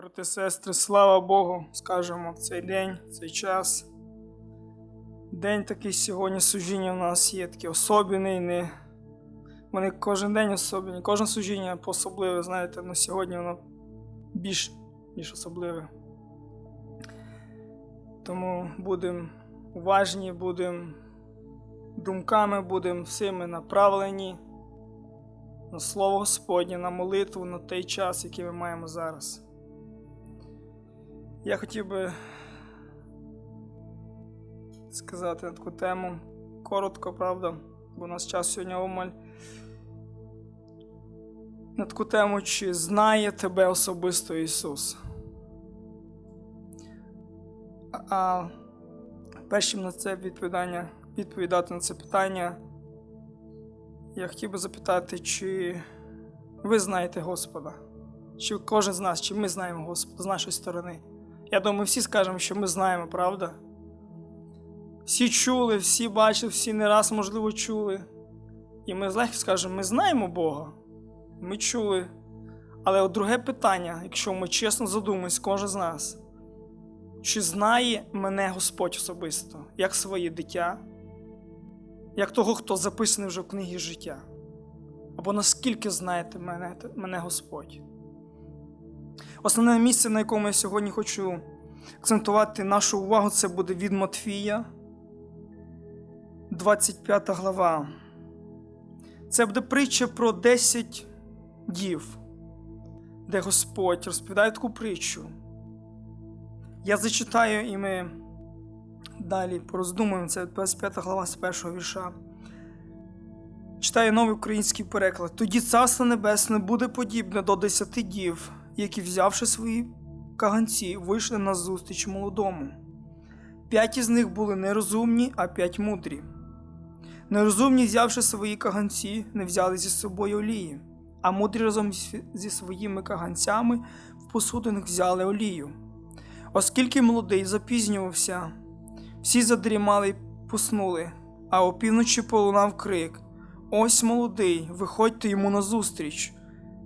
Брати, сестри, слава Богу, скажемо в цей день, в цей час. День такий сьогодні служіння в нас є такий особливий. Не... Вони кожен день особливі, кожне служіння по-особливе, знаєте, але сьогодні воно більш ніж особливе. Тому будемо уважні, будемо думками, будемо всіми направлені на Слово Господнє, на молитву, на той час, який ми маємо зараз. Я хотів би сказати на таку тему коротко, правда, бо у нас час сьогодні омаль. На таку тему, чи знає тебе особисто Ісус. А першим на це відповідання, відповідати на це питання, я хотів би запитати, чи ви знаєте Господа? Чи кожен з нас, чи ми знаємо Господа з нашої сторони? Я думаю, всі скажемо, що ми знаємо, правда? Всі чули, всі бачили, всі не раз, можливо, чули. І ми легко скажемо, ми знаємо Бога. Ми чули. Але от друге питання, якщо ми чесно задумаємось, кожен з нас, чи знає мене Господь особисто, як своє дитя, як того, хто записаний вже в книгі життя? Або наскільки знаєте мене, мене Господь? Основне місце, на якому я сьогодні хочу акцентувати нашу увагу, це буде від Матфія, 25 глава. Це буде притча про 10 дів, де Господь розповідає таку притчу. Я зачитаю і ми далі пороздумуємо. Це 25 глава з першого вірша. Читаю новий український переклад. Тоді Царство Небесне буде подібне до десяти дів, які, взявши свої каганці, вийшли на зустріч молодому. П'ять із них були нерозумні, а п'ять мудрі. Нерозумні, взявши свої каганці, не взяли зі собою олії, а мудрі разом зі- своїми каганцями в посудинах взяли олію. Оскільки молодий запізнювався, всі задрімали й поснули, а опівночі полунав крик: Ось молодий, виходьте йому назустріч.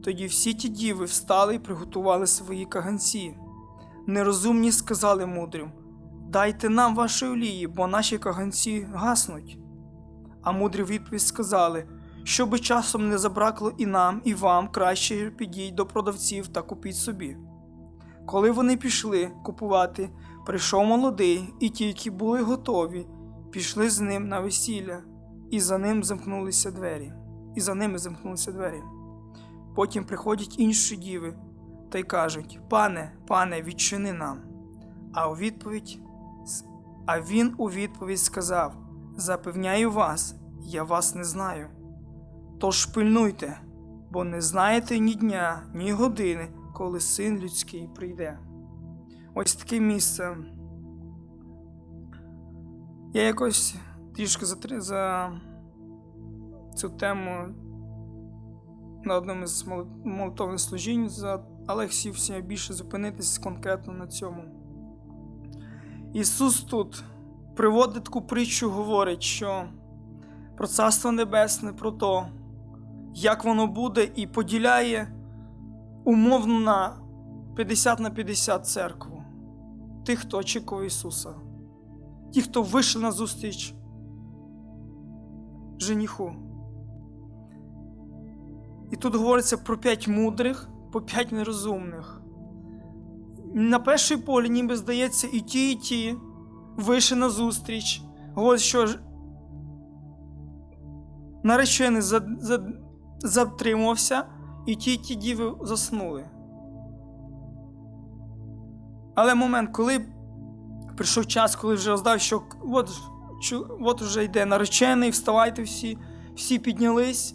Тоді всі ті діви встали і приготували свої каганці. Нерозумні сказали мудрим: Дайте нам вашої олії, бо наші каганці гаснуть. А мудрі відповідь сказали, щоби часом не забракло і нам, і вам, краще підіть до продавців та купіть собі. Коли вони пішли купувати, прийшов молодий, і ті, які були готові, пішли з ним на весілля, і за ним замкнулися двері. І за ними замкнулися двері. Потім приходять інші діви та й кажуть: Пане, пане, відчини нам. А у відповідь, а він у відповідь сказав: Запевняю вас, я вас не знаю. Тож пильнуйте, бо не знаєте ні дня, ні години, коли син людський прийде. Ось таке місце. Я якось трішки за, за цю тему на одному мол- молитовних служінь, за... але більше зупинитись конкретно на цьому. Ісус тут приводить таку притчу, говорить, що про Царство Небесне, про то, як воно буде, і поділяє умовно на 50 на 50 церкву. Тих, хто очікував Ісуса, ті, хто вийшли на зустріч женіху. І тут говориться про п'ять мудрих, по п'ять нерозумних. На перший полі, ніби здається, і ті, і ті вийшли на зустріч. Говорить, що наречений за, за, затримався, і ті, і ті діви заснули. Але момент, коли прийшов час, коли вже роздав, що от, от вже йде наречений, вставайте всі, всі піднялись.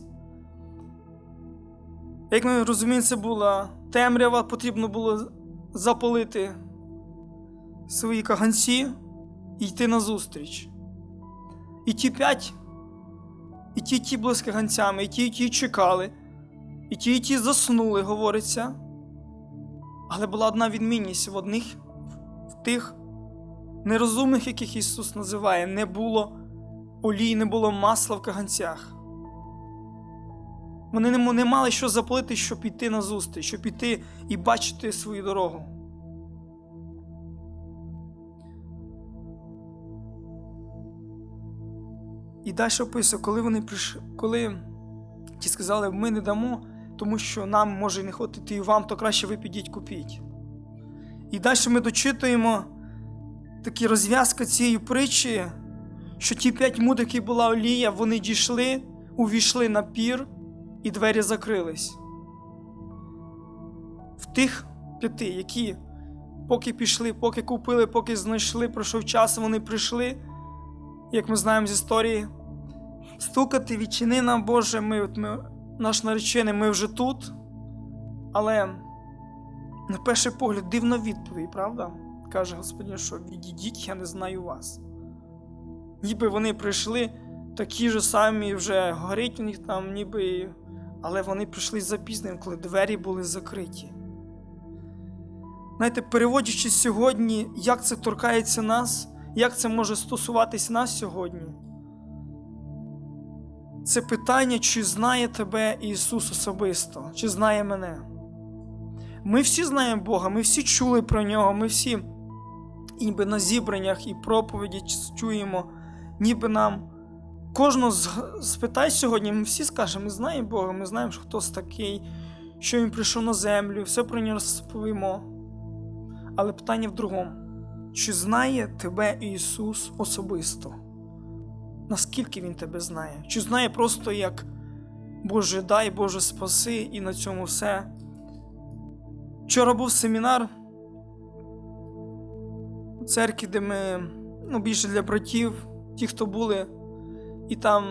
Як ми розуміємо, це була темрява, потрібно було запалити свої каганці і йти на зустріч. І ті п'ять, і ті, ті були з каганцями, і ті, і ті чекали, і ті, і ті заснули, говориться. Але була одна відмінність в одних, в тих нерозумних, яких Ісус називає, не було олій, не було масла в каганцях. Вони не, мали що запалити, щоб йти на зустріч, щоб іти і бачити свою дорогу. І далі описує, коли вони прийшли, коли ті сказали, ми не дамо, тому що нам може не хватити і вам, то краще ви підіть купіть. І далі ми дочитуємо такі розв'язка цієї притчі, що ті п'ять муд, які була олія, вони дійшли, увійшли на пір, і двері закрились. В тих п'яти, які поки пішли, поки купили, поки знайшли, пройшов час, вони прийшли, як ми знаємо з історії, стукати, відчини нам, Боже, ми, от ми, наш наречений, ми вже тут. Але на перший погляд дивна відповідь, правда? Каже Господь, що відійдіть, я не знаю вас. Ніби вони прийшли такі ж самі, вже горить у них там, ніби. Але вони прийшли запізненим, коли двері були закриті. Знаєте, переводячи сьогодні, як це торкається нас, як це може стосуватись нас сьогодні. Це питання, чи знає тебе Ісус особисто, чи знає мене. Ми всі знаємо Бога, ми всі чули про нього, ми всі ніби на зібраннях і проповіді чуємо, ніби нам кожного з- спитай сьогодні, ми всі скажемо, ми знаємо Бога, ми знаємо, що хтось такий, що він прийшов на землю, все про нього розповімо. Але питання в другому: чи знає тебе Ісус особисто? Наскільки Він тебе знає? Чи знає просто як Боже дай, Боже спаси, і на цьому все? Вчора був семінар у церкві, де ми ну, більше для братів, ті, хто були, і там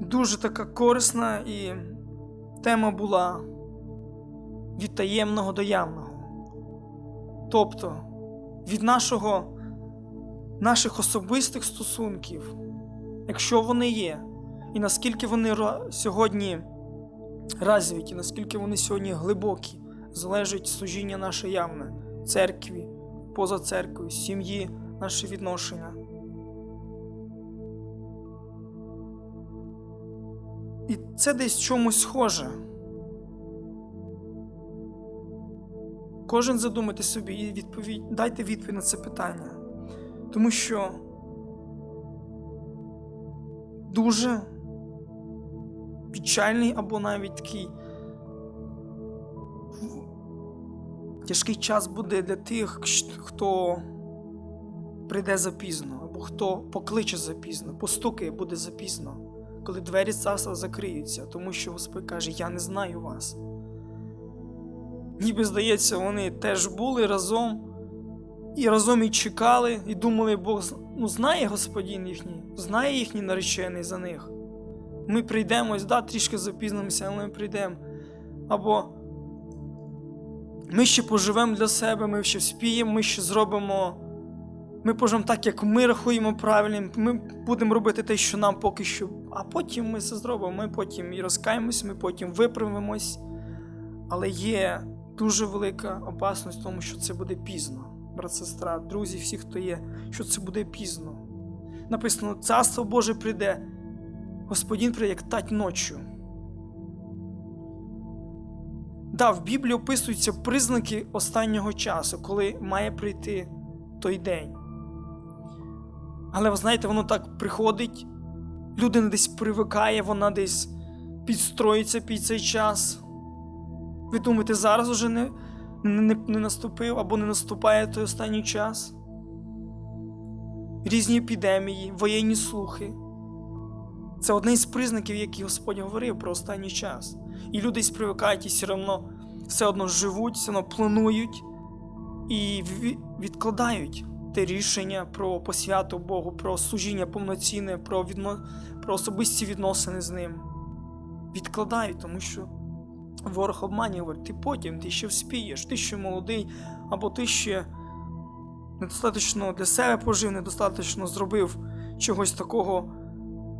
дуже така корисна і тема була від таємного до явного. Тобто від нашого, наших особистих стосунків, якщо вони є, і наскільки вони сьогодні розвиті, наскільки вони сьогодні глибокі, залежить служіння наше явне, церкві, поза церквою, сім'ї, наші відношення. І це десь чомусь схоже. Кожен задумайте собі і відповідь, дайте відповідь на це питання. Тому що дуже печальний або навіть такий тяжкий час буде для тих, хто прийде запізно, або хто покличе запізно, постукає буде запізно, коли двері царства закриються, тому що Господь каже: Я не знаю вас. Ніби здається, вони теж були разом, і разом і чекали, і думали, Бог ну, знає Господин їхній, знає їхній наречений за них. Ми прийдемо, да, трішки запізнимося, але ми прийдемо. Або ми ще поживемо для себе, ми ще вспіємо, ми ще зробимо. Ми поживемо так, як ми рахуємо правильним. Ми будемо робити те, що нам поки що. А потім ми це зробимо. Ми потім і розкаємось, ми потім виправимось. Але є дуже велика опасність в тому, що це буде пізно. Брат, сестра, друзі, всі, хто є, що це буде пізно. Написано: Царство Боже прийде, Господин прийде, як тать ночі. Да, в Біблії описуються признаки останнього часу, коли має прийти той день. Але ви знаєте, воно так приходить, людина десь привикає, вона десь підстроїться під цей час. Ви думаєте, зараз уже не, не, не наступив або не наступає той останній час? Різні епідемії, воєнні слухи. Це одне із признаків, які Господь говорив про останній час. І люди привикають і все одно все одно живуть, все одно планують і відкладають те рішення про посвяту Богу, про служіння повноцінне, про, відно... про особисті відносини з ним. Відкладають, тому що ворог обманює, ти потім, ти ще вспієш, ти ще молодий, або ти ще недостатньо для себе пожив, недостатньо зробив чогось такого.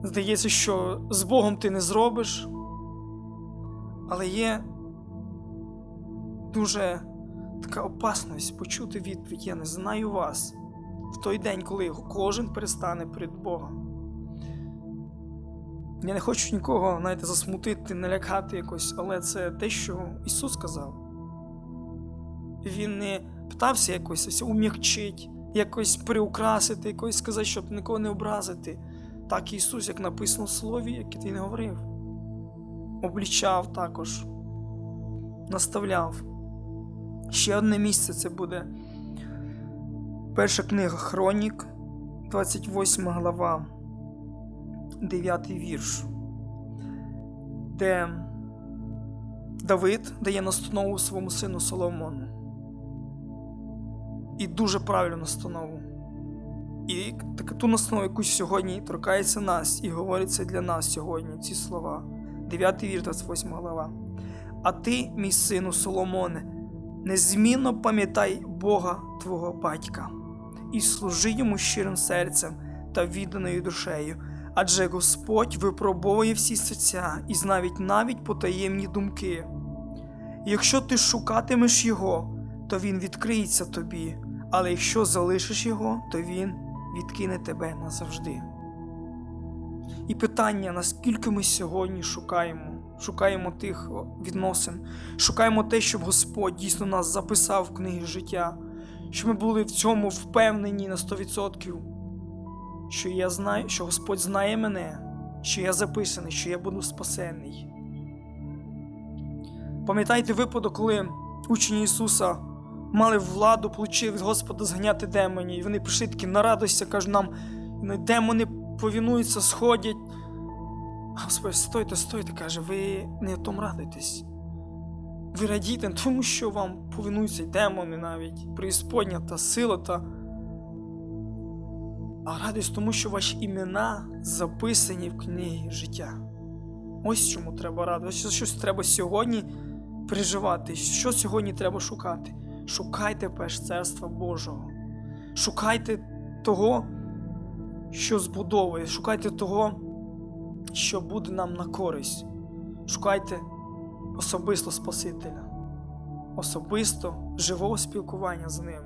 Здається, що з Богом ти не зробиш. Але є дуже така опасність почути відповідь: Я не знаю вас в той день, коли кожен перестане перед Богом. Я не хочу нікого, знаєте, засмутити, налякати якось, але це те, що Ісус сказав. Він не питався якось ум'якчить, якось приукрасити, якось сказати, щоб нікого не образити. Так Ісус, як написано в Слові, як Він говорив, облічав також, наставляв. Ще одне місце це буде. Перша книга Хронік, 28 глава, 9 вірш, де Давид дає настанову своєму сину Соломону. І дуже правильну настанову. І таку ту настанову, яку сьогодні торкається нас і говориться для нас сьогодні ці слова. 9 вірш, 28 глава. А ти, мій сину Соломоне, незмінно пам'ятай Бога твого батька і служи йому щирим серцем та відданою душею, адже Господь випробовує всі серця і знавить навіть потаємні думки. Якщо ти шукатимеш його, то він відкриється тобі, але якщо залишиш його, то він відкине тебе назавжди. І питання, наскільки ми сьогодні шукаємо, шукаємо тих відносин, шукаємо те, щоб Господь дійсно нас записав в книги життя, щоб ми були в цьому впевнені на 100%, що я знаю, що Господь знає мене, що я записаний, що я буду спасенний. Пам'ятаєте випадок, коли учні Ісуса мали владу, получили від Господа зганяти демонів, і вони прийшли такі на радості, кажуть нам, «Ну, демони повінуються, сходять. А Господь, стойте, стойте, каже, ви не в тому радуйтесь. Ви радійте, тому що вам повинуються демони навіть, преісподня та сила та. А радуйтесь тому, що ваші імена записані в книгі життя. Ось чому треба радуватися. Щось треба сьогодні переживати. Що сьогодні треба шукати? Шукайте перш царства Божого. Шукайте того, що збудовує, шукайте того, що буде нам на користь. Шукайте особисто Спасителя, особисто живого спілкування з ним.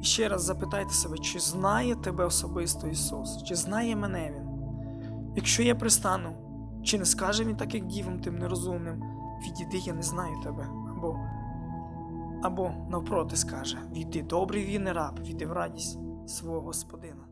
І ще раз запитайте себе, чи знає тебе особисто Ісус, чи знає мене Він? Якщо я пристану, чи не скаже Він так, як дівам тим нерозумним, відійди, я не знаю тебе, або, або навпроти скаже, віди добрий він і раб, віди в радість свого Господина.